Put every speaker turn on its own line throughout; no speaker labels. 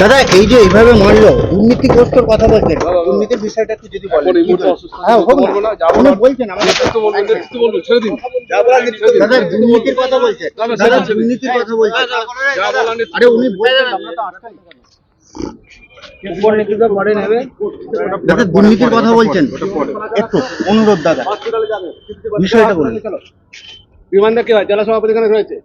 দাদা এই যে এইভাবে মারলো দুর্নীতিগ্রস্তর কথা বলছেন। দুর্নীতির বিষয়টা একটু যদি বলেন। হ্যাঁ হোক
না,
উনি। বলছেন আমাদের
ছেড়ে দিন।
দাদা দুর্নীতির কথা বলছেন। দাদা দুর্নীতির কথা বলছেন। আরে উনি বলছেন আমরা তো আটকাই। দাদা দুর্নীতির কথা বলছেন। একটু অনুরোধ দাদা। বিষয়টা বলুন।
বিমানটা কে হয়? জেলা সভাপতি এখানে রয়েছে?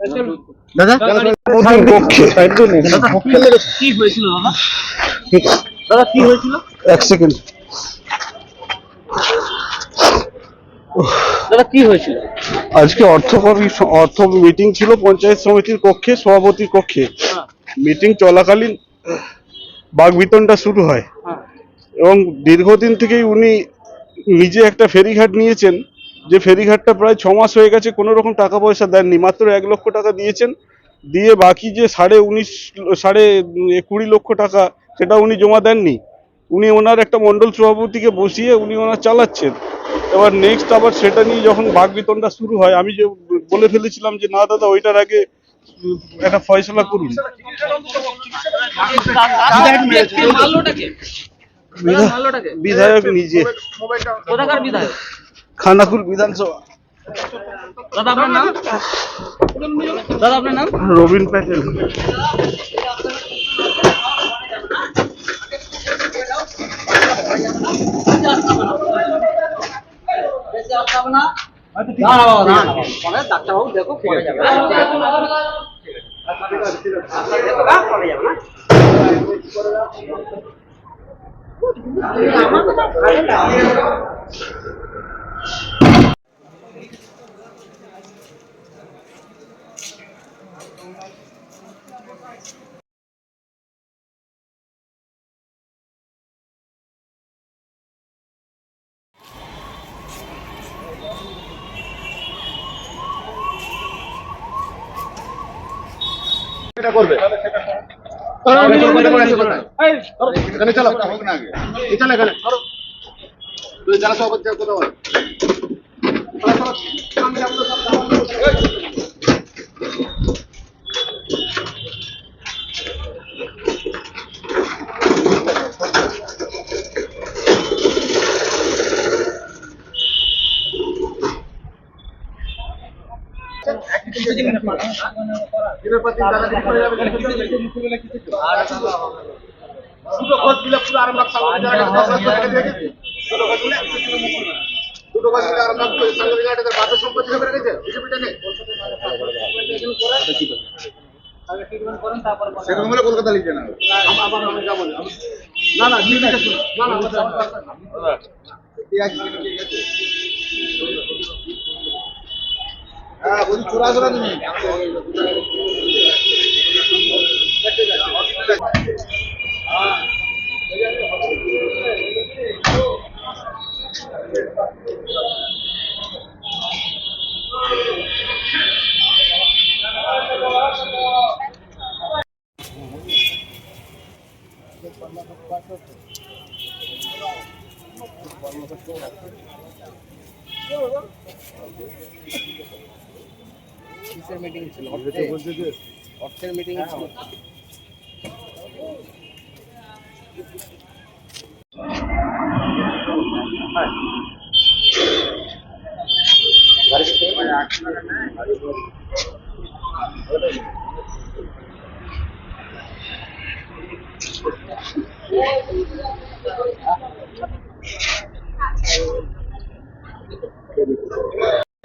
দাদা
কি হয়েছিল দাদা? দাদা? কি হয়েছিল?
এক সেকেন্ড।
দাদা কি হয়েছিল?
আজকে অর্থ অর্থ মিটিং ছিল পঞ্চায়েত সমিতির কক্ষে সভাপতির কক্ষে।
হ্যাঁ।
মিটিং চলাকালীন বাগবিতনটা শুরু হয়।
হ্যাঁ।
এবং দীর্ঘদিন থেকেই উনি নিজে একটা ফেরিঘাট নিয়েছেন। যে ফেরিঘাটটা প্রায় ছ মাস হয়ে গেছে কোনো রকম টাকা পয়সা দেননি মাত্র এক লক্ষ টাকা দিয়েছেন। দিয়ে বাকি যে সাড়ে উনিশ সাড়ে কুড়ি লক্ষ টাকা সেটা উনি জমা দেননি। উনি ওনার একটা মণ্ডল সভাপতিকে বসিয়ে উনি ওনার চালাচ্ছেন। এবার নেক্সট আবার সেটা নিয়ে যখন বাঘ বাগবিতনটা শুরু হয় আমি যে বলে ফেলেছিলাম যে না দাদা ওইটার আগে একটা ফয়সলা করুন। বিধায়ক নিজে।
বিধায়ক?
খানাকুল বিধানসভা।
দাদা আপনার নাম? দাদা আপনার নাম?
রবিন প্যাটেল।
ডাক্তারবাবু দেখো পরে যাবে।
কথা বল দুটো খোঁজ চালা পুরো আর আমরা সাংবাদিক সব রেখে দুটো সাংবাদিক সম্পত্তি রেখেছে? নেই? সেরকম হলে কলকাতা লিখে না আবার আমি না না না ঠিক আছে শুনুন। না না আমার যাওয়ার দরকার নেই। ঠিক আছে, ঠিক আছে। হ্যাঁ বলছি চোরা চোরা তুমি?
কিসের মিটিং ছিল। অর্থের মিটিং ছিল।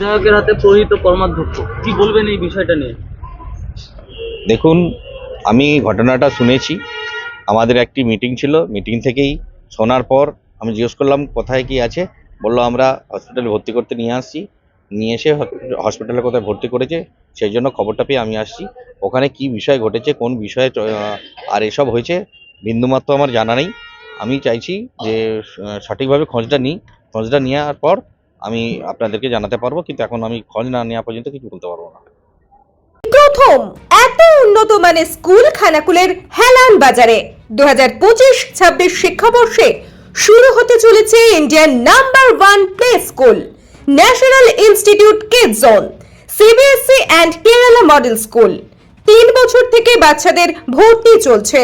বিধায়কের হাতে প্রহিত কর্মাধ্যক্ষ। কি বলবেন এই বিষয়টা নিয়ে?
দেখুন, আমি ঘটনাটা শুনেছি। আমাদের একটি মিটিং ছিল। মিটিং থেকেই শোনার পর আমি জিজ্ঞেস করলাম, কোথায় কি আছে? বলল, আমরা হসপিটালে ভর্তি করতে নিয়ে আসছি। নিয়ে এসে হসপিটালে কোথায় ভর্তি করেছে, সেই জন্য খবরটা পেয়ে আমি আসছি। ওখানে কি বিষয় ঘটেছে, কোন বিষয়ে আর এসব হয়েছে, বিন্দুমাত্র আমার জানা নেই। আমি চাইছি যে সঠিকভাবে খোঁজটা নিই। খোঁজটা নেওয়ার পর আমি আপনাদেরকে জানাতে পারব কিন্তু এখন আমি খোঁজ না নেওয়া পর্যন্ত কিছু বলতে পারব না।
প্রথম এত উন্নত মানের স্কুল খানাকুলের হেলান বাজারে দু হাজার পঁচিশ ছাব্বিশ শিক্ষাবর্ষে শুরু হতে চলেছে Indian number one play school national institute kid zone CBSE and Kerala model school. তিন বছর থেকে বাচ্চাদের ভর্তি চলছে।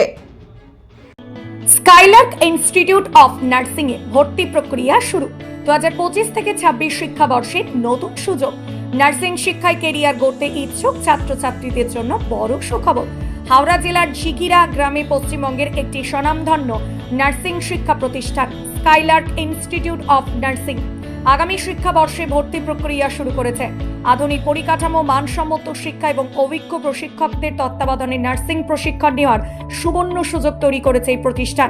স্কাইলার্ক ইনস্টিটিউট অফ নার্সিং এ ভর্তি প্রক্রিয়া শুরু। দু হাজার পঁচিশ থেকে ছাব্বিশ শিক্ষাবর্ষে নতুন সুযোগ। নার্সিং শিক্ষায় কেরিয়ার গড়তে ইচ্ছুক ছাত্রছাত্রীদের জন্য বড় সুখবর। হাওড়া জেলার ঝিগিরা গ্রামে পশ্চিমবঙ্গের একটি স্বনামধন্য নার্সিং শিক্ষা প্রতিষ্ঠান, স্কাইলার্ক ইনস্টিটিউট অফ নার্সিং। আগামী শিক্ষাবর্ষে ভর্তি প্রক্রিয়া শুরু করেছে। আধুনিক পরিকাঠামো, মানসম্মত শিক্ষা এবং অভিজ্ঞ প্রশিক্ষকদের তত্ত্বাবধানে নার্সিং প্রশিক্ষণ নেওয়ার সুবর্ণ সুযোগ তৈরি করেছে এই প্রতিষ্ঠান।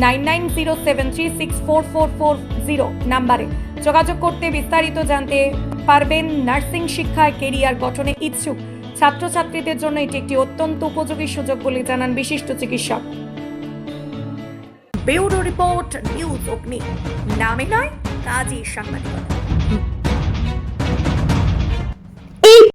Nine nine zero seven three six four four four zero নাম্বারে যোগাযোগ করতে বিস্তারিত জানতে পারবেন নার্সিং শিক্ষায় কেরিয়ার গঠনে ইচ্ছুক ছাত্রছাত্রীদের জন্য এটি একটি অত্যন্ত উপযোগী সুযোগ বলে জানান বিশিষ্ট চিকিৎসক। ব্যুরো রিপোর্ট, নিউজ অগ্নি। নামে নয় কাজী সাংবাদিকতা।